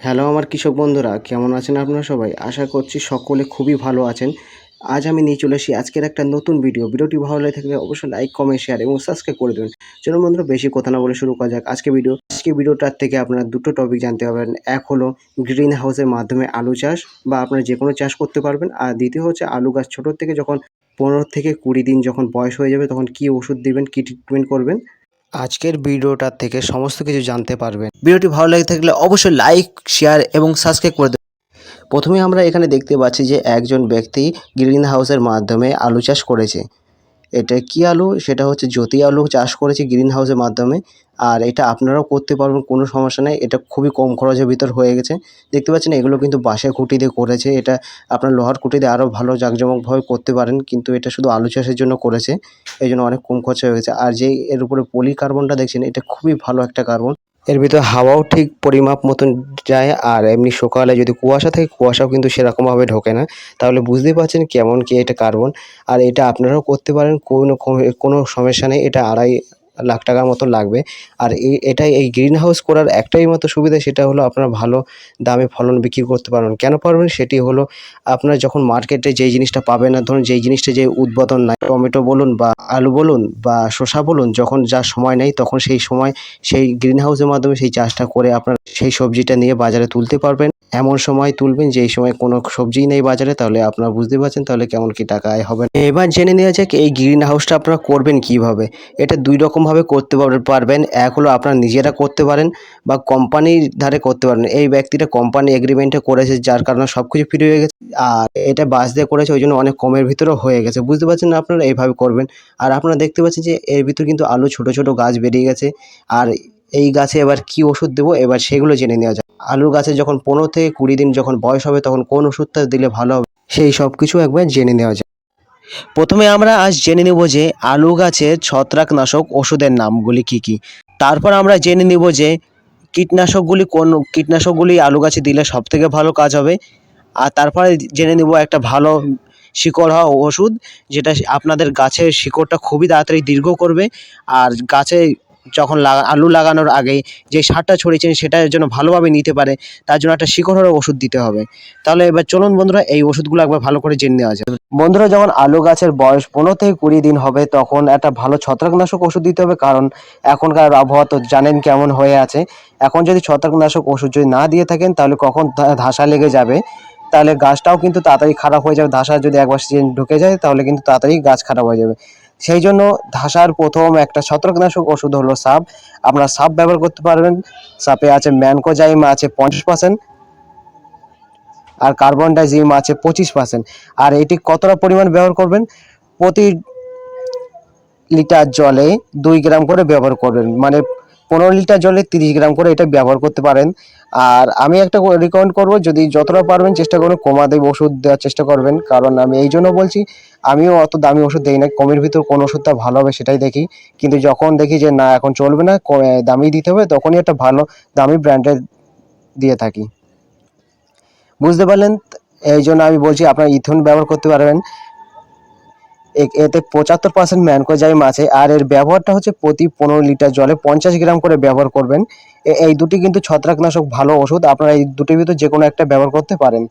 Hello আমার কৃষক বন্ধুরা, কেমন আছেন আপনারা সবাই? আশা করছি সকলে খুবই ভালো আছেন। আজ আমি নিয়ে চলে এসেছি আজকের একটা নতুন ভিডিও ভিডিওটি ভালো লাগে থাকলে অবশ্যই লাইক কমেন্ট শেয়ার এবং সাবস্ক্রাইব করে দেবেন। চলুন বন্ধুরা, বেশি কথা না বলে শুরু করা যাক আজকে ভিডিও আজকে ভিডিওটার থেকে আপনারা দুটো টপিক জানতে পারবেন। এক হলো গ্রিন হাউসের মাধ্যমে আলু চাষ বা আপনারা যে কোনো চাষ করতে পারবেন। আর দ্বিতীয় হচ্ছে আলু গাছ ছোটোর থেকে যখন পনেরো থেকে কুড়ি দিন যখন বয়স হয়ে যাবে তখন কি ওষুধ দিবেন, কি ট্রিটমেন্ট করবেন। আজকের ভিডিওটা থেকে সমস্ত কিছু জানতে পারবেন। ভিডিওটি ভালো লাগে থাকলে অবশ্যই লাইক শেয়ার এবং সাবস্ক্রাইব করে দেবেন। প্রথমে আমরা এখানে দেখতে পাচ্ছি যে একজন ব্যক্তি গ্রিন হাউসের মাধ্যমে আলু চাষ করেছে। এটা কি আলু? সেটা হচ্ছে জ্যোতি আলু চাষ করেছি গ্রিন হাউসের মাধ্যমে। আর এটা আপনারাও করতে পারবেন, কোনো সমস্যা নেই। এটা খুবই কম খরচের ভিতর হয়ে গেছে। দেখতে পাচ্ছেন, এগুলো কিন্তু বাঁশের খুঁটি দিয়ে করেছে। এটা আপনার লোহার খুঁটি দিয়ে আরও ভালো জাঁকজমকভাবে করতে পারেন, কিন্তু এটা শুধু আলু চাষের জন্য করেছে। এই জন্য অনেক কম খরচা হয়ে গেছে। আর যে এর উপরে পলি কার্বনটা দেখছেন, এটা খুবই ভালো একটা কার্বন এর ভিতরে হাওয়াও ঠিক পরিমাপ মতন যায়, আর এমনি সকালে যদি কুয়াশা থাকে, কুয়াশাও কিন্তু সেরকমভাবে ঢোকে না। তাহলে বুঝতেই পারছেন কেমন কি এটা কার্বন। আর এটা আপনারাও করতে পারেন, কোনো কোনো সমস্যা নেই, এটা আড়াই লাখ টাকার মতো লাগবে। আর এটাই, এই গ্রিন হাউস করার একটাই মতো সুবিধা, সেটা হলো আপনারা ভালো দামে ফলন বিক্রি করতে পারবেন। কেন পারবেন? সেটি হলো আপনার যখন মার্কেটে যেই জিনিসটা পাবেন না, ধরুন যেই জিনিসটা যে উদ্বোধন নাই, টমেটো বলুন বা আলু বলুন বা শসা বলুন, যখন যা সময় নেই, তখন সেই সময় সেই গ্রিন হাউসের মাধ্যমে সেই চাষটা করে আপনার সেই সবজিটা নিয়ে বাজারে তুলতে পারবেন। এমন সময় তুলবেন যেই সময় কোনো সবজিই নেই বাজারে, তাহলে আপনারা বুঝতে পারছেন তাহলে কেমন কি টাকা আয় হবে। এবার জেনে নেওয়া যাক এই গ্রিন হাউসটা আপনারা করবেন কীভাবে। এটা দুই রকমভাবে করতে পার- পারবেন। এক হলো আপনারা নিজেরা করতে পারেন বা কোম্পানির ধারে করতে পারেন। এই ব্যক্তিটা কোম্পানি এগ্রিমেন্টে করেছে, যার কারণে সব কিছু ফ্রি হয়ে গেছে। আর এটা বাস দিয়ে করেছে, ওই জন্য অনেক কমের ভিতরেও হয়ে গেছে। বুঝতে পারছেন আপনারা? এইভাবে করবেন। আর আপনারা দেখতে পাচ্ছেন যে এর ভিতর কিন্তু আলু ছোট ছোট গাছ বেরিয়ে গেছে। আর এই গাছে এবার কি ওষুধ দেবো? এবার সেগুলো জেনে নেওয়া যাক। আলু গাছে যখন পনেরো থেকে কুড়ি দিন যখন বয়স হবে, তখন কোন ওষুধটা দিলে ভালো হবে, সেই সব কিছু একবার জেনে নেওয়া যাক। প্রথমে আমরা আজ জেনে নেব যে আলু গাছের ছত্রাকনাশক ওষুধের নামগুলি কি কি। তারপর আমরা জেনে নেব যে কীটনাশকগুলি কোন, কীটনাশকগুলি আলু গাছে দিলে সব থেকে ভালো কাজ হবে। আর তারপরে জেনে নেব একটা ভালো শিকড় হওয়া ওষুধ, যেটা আপনাদের গাছের শিকড়টা খুবই তাড়াতাড়ি দীর্ঘ করবে। আর গাছে যখন লাগা আলু লাগানোর আগে যে সারটা ছড়িয়েছেন সেটা যেন ভালোভাবে নিতে পারে, তার জন্য একটা শিকড় হওয়ার ওষুধ দিতে হবে। তাহলে এবার চলুন বন্ধুরা, এই ওষুধগুলো একবার ভালো করে জেনে নেওয়া যায় বন্ধুরা, যখন আলু গাছের বয়স পনেরো থেকে কুড়ি দিন হবে, তখন একটা ভালো ছত্রাকনাশক ওষুধ দিতে হবে, কারণ এখনকার আবহাওয়া তো জানেন কেমন হয়ে আছে। এখন যদি ছত্রাকনাশক ওষুধ যদি না দিয়ে থাকেন, তাহলে কখন ধাসা লেগে যাবে? তাহলে গাছটাও কিন্তু তাড়াতাড়ি খারাপ হয়ে যাবে, ধাসা যদি একবার ঢুকে যায়, তাহলে কিন্তু তাড়াতাড়ি গাছ খারাপ হয়ে যাবে। সেই জন্য ধাসার প্রথম একটা ছত্রকনাশক ওষুধ হলো সাপ। আপনারা সাপ ব্যবহার করতে পারবেন। সাপে আছে ম্যানকোজাইম, আছে পঞ্চাশ পার্সেন্ট আর কার্বন ডাইজিম আছে পঁচিশ পার্সেন্ট আর এটি কতটা পরিমাণ ব্যবহার করবেন? প্রতি লিটার জলে দুই গ্রাম করে ব্যবহার করবেন। মানে পনেরো লিটার জলে তিরিশ গ্রাম করে এটা ব্যবহার করতে পারেন। আর আমি একটা রিকমেন্ড করব, যদি যতটা পারবেন চেষ্টা করবেন কমাতে ওষুধ দেওয়ার চেষ্টা করবেন। কারণ আমি এই জন্য বলছি, আমিও অত দামি ওষুধ দিই না, কমের ভিতর কোন ওষুধটা ভালো হবে সেটাই দেখি। কিন্তু যখন দেখি যে না, এখন চলবে না দামি দিতে হবে, তখনই একটা ভালো, দামি ব্র্যান্ডের দিয়ে থাকি। বুঝতে পারলেন? এই জন্য আমি বলছি, আপনারা ইথন ব্যবহার করতে পারবেন। এতে পঁচাত্তর পার্সেন্ট ম্যানকোজাইম আছে। আর এর ব্যবহারটা হচ্ছে প্রতি পনেরো লিটার জলে পঞ্চাশ গ্রাম করে ব্যবহার করবেন। এই দুটি কিন্তু ছত্রাকনাশক ভালো ওষুধ। আপনারা এই দুটির ভিতর যে কোনো একটা ব্যবহার করতে পারেন।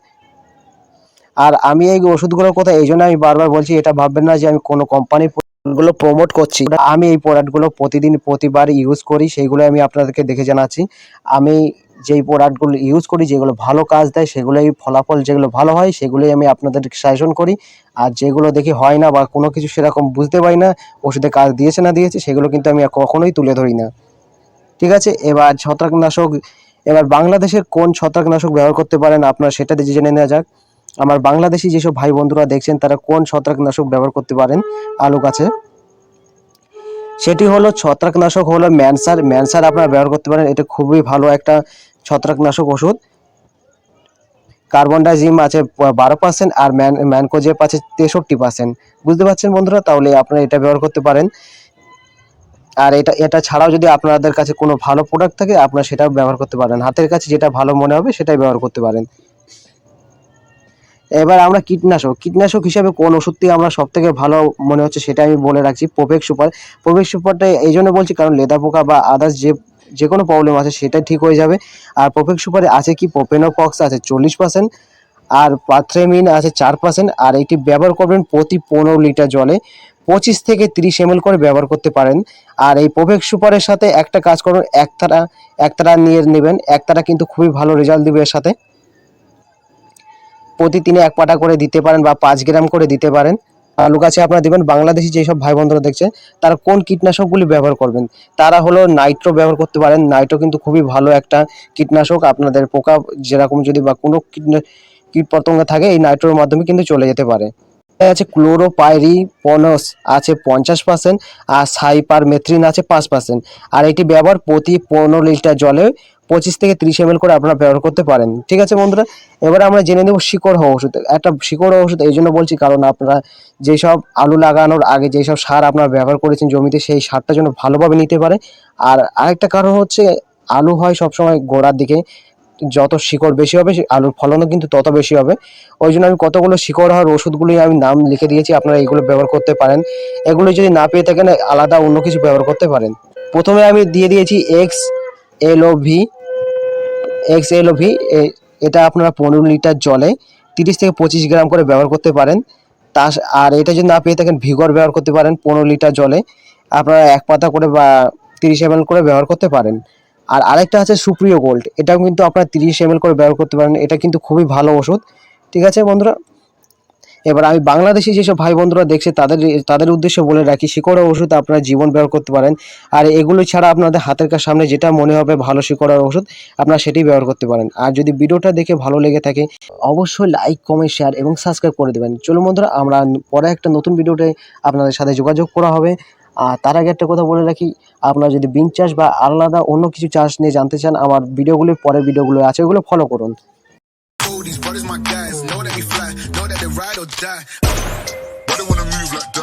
আর আমি এই ওষুধগুলোর কথা এই জন্য আমি বারবার বলছি, এটা ভাববেন না যে আমি কোনো কোম্পানিরগুলো প্রমোট করছি। আমি এই প্রোডাক্টগুলো প্রতিদিন, প্রতিবার ইউজ করি সেইগুলো আমি আপনাদেরকে দেখে জানাচ্ছি। আমি যেই প্রোডাক্টগুলো ইউজ করি, যেগুলো ভালো কাজ দেয়, সেগুলোই ফলাফল যেগুলো ভালো হয়, সেগুলোই আমি আপনাদের সাজেশন করি। আর যেগুলো দেখি হয় না বা কোনো কিছু সেরকম বুঝতে পারি না, ওষুধে কাজ দিয়েছে না দিয়েছে, সেগুলো কিন্তু আমি কখনোই তুলে ধরি না। ঠিক আছে? এবার ছত্রাকনাশক, এবার বাংলাদেশের কোন ছত্রাকনাশক ব্যবহার করতে পারেন আপনার সেটা দিয়ে জেনে নেওয়া যাক। আমার বাংলাদেশি যেসব ভাই বন্ধুরা দেখছেন, তারা কোন ছত্রাকনাশক ব্যবহার করতে পারেন? আলু গাছে সেটি হলো ছত্রাকনাশক হলো ম্যানসার। ম্যানসার আপনারা ব্যবহার করতে পারেন, এটা খুবই ভালো একটা ছত্রাকনাশক ওষুধ। কার্বন ডাইজিম আছে বারো পার্সেন্ট আর ম্যান, ম্যানকোজেপ আছে তেষট্টি পার্সেন্ট বুঝতে পারছেন বন্ধুরা? তাহলে আপনারা এটা ব্যবহার করতে পারেন। আর এটা এটা ছাড়াও যদি আপনাদের কাছে কোনো ভালো প্রোডাক্ট থাকে, আপনারা সেটাও ব্যবহার করতে পারেন। হাতের কাছে যেটা ভালো মনে হবে, সেটাই ব্যবহার করতে পারেন। এবার আমরা কীটনাশক। কীটনাশক হিসাবে কোন ওষুধটি আমরা সব থেকে ভালো মনে হচ্ছে সেটা আমি বলে রাখছি প্রোভেক সুপার প্রোভেক সুপারটা এই জন্য বলছি কারণ লেদা পোকা বা আদার্স যে যে কোনো প্রবলেম আছে সেটা ঠিক হয়ে যাবে। আর প্রফেক্ট সুপারে আছে কি প্রোপেনোপক্স আছে চল্লিশ পার্সেন্ট আর পাথ্রেমিন আছে চার পার্সেন্ট আর এটি ব্যবহার করবেন প্রতি পনেরো লিটার জলে। পঁচিশ থেকে তিরিশ এম করে ব্যবহার করতে পারেন। আর এই প্রোফেক্ট সুপারের সাথে একটা কাজ করুন একতারা একতারা নিয়ে নেবেন একতারা কিন্তু খুবই ভালো রেজাল্ট দিবে এর সাথে। প্রতিদিনে এক পাটা করে দিতে পারেন বা পাঁচ গ্রাম করে দিতে পারেন। আলু গাছে আপনারা দেবেন বাংলাদেশি যেসব ভাই বন্ধুরা দেখছেন তারা কোন কীটনাশকগুলি ব্যবহার করবেন? তারা হলো নাইট্রো ব্যবহার করতে পারেন। নাইট্রো কিন্তু খুবই ভালো একটা কীটনাশক। আপনাদের পোকা যেরকম যদি বা কোনো কীটনা কীট পতঙ্গ থাকে, এই নাইট্রোর মাধ্যমে কিন্তু চলে যেতে পারে। আছে ক্লোরোপাইরি পনস আছে পঞ্চাশ পার্সেন্ট আর সাইপার মেথ্রিন আছে পাঁচ পার্সেন্ট আর এটি ব্যবহার প্রতি পনেরো লিটার জলে পঁচিশ থেকে তিরিশ এম করে আপনারা ব্যবহার করতে পারেন। ঠিক আছে বন্ধুরা? এবারে আমরা জেনে নেব শিকড় হওয়া ওষুধ। একটা শিকড় হওয়া ওষুধ, এই জন্য বলছি কারণ আপনারা যেসব আলু লাগানোর আগে যেসব সার আপনারা ব্যবহার করেছেন জমিতে, সেই সারটা যেন ভালোভাবে নিতে পারে। আর আরেকটা কারণ হচ্ছে, আলু হয় সবসময় গোড়ার দিকে যত শিকড় বেশি হবে আলুর ফলনও কিন্তু তত বেশি হবে। ওই জন্য আমি কতগুলো শিকড় হওয়ার ওষুধগুলি আমি নাম লিখে দিয়েছি, আপনারা এগুলো ব্যবহার করতে পারেন। এগুলো যদি না পেয়ে থাকেন, আলাদা অন্য কিছু ব্যবহার করতে পারেন। প্রথমে আমি দিয়ে দিয়েছি X L O V X L O V এটা আপনারা পনেরো লিটার জলে তিরিশ থেকে পঁচিশ গ্রাম করে ব্যবহার করতে পারেন। তা আর এটা যদি না পেয়ে থাকেন ভিগর ব্যবহার করতে পারেন পনেরো লিটার জলে। আপনারা এক পাতা করে বা তিরিশ এম করে ব্যবহার করতে পারেন। আর আরেকটা আছে সুপ্রিয় গোল্ড এটাও কিন্তু আপনারা তিরিশ এম করে ব্যবহার করতে পারেন। এটা কিন্তু খুবই ভালো ওষুধ। ঠিক আছে বন্ধুরা? এবার আমি বাংলাদেশি যেসব ভাই বন্ধুরা দেখছে, তাদের তাদের উদ্দেশ্যে বলে রাখি, শিকড় ওষুধ আপনারা জীবন ব্যবহার করতে পারেন। আর এগুলো ছাড়া আপনাদের হাতের কাছে সামনে যেটা মনে হবে ভালো শিকড়ের ওষুধ, আপনারা সেটাই ব্যবহার করতে পারেন। আর যদি ভিডিওটা দেখে ভালো লেগে থাকে, অবশ্যই লাইক কমেন্ট শেয়ার এবং সাবস্ক্রাইব করে দেবেন। চলুন বন্ধুরা, আমরা পরে একটা নতুন ভিডিওতে আপনাদের সাথে যোগাযোগ করা হবে। আর তার আগে একটা কথা বলে রাখি, আপনারা যদি বিন চাষ বা আলাদা অন্য কিছু চাষ নিয়ে জানতে চান, আমার ভিডিওগুলি, পরের ভিডিওগুলো আছে, ওগুলো ফলো করুন। Ride or die. But they wanna move like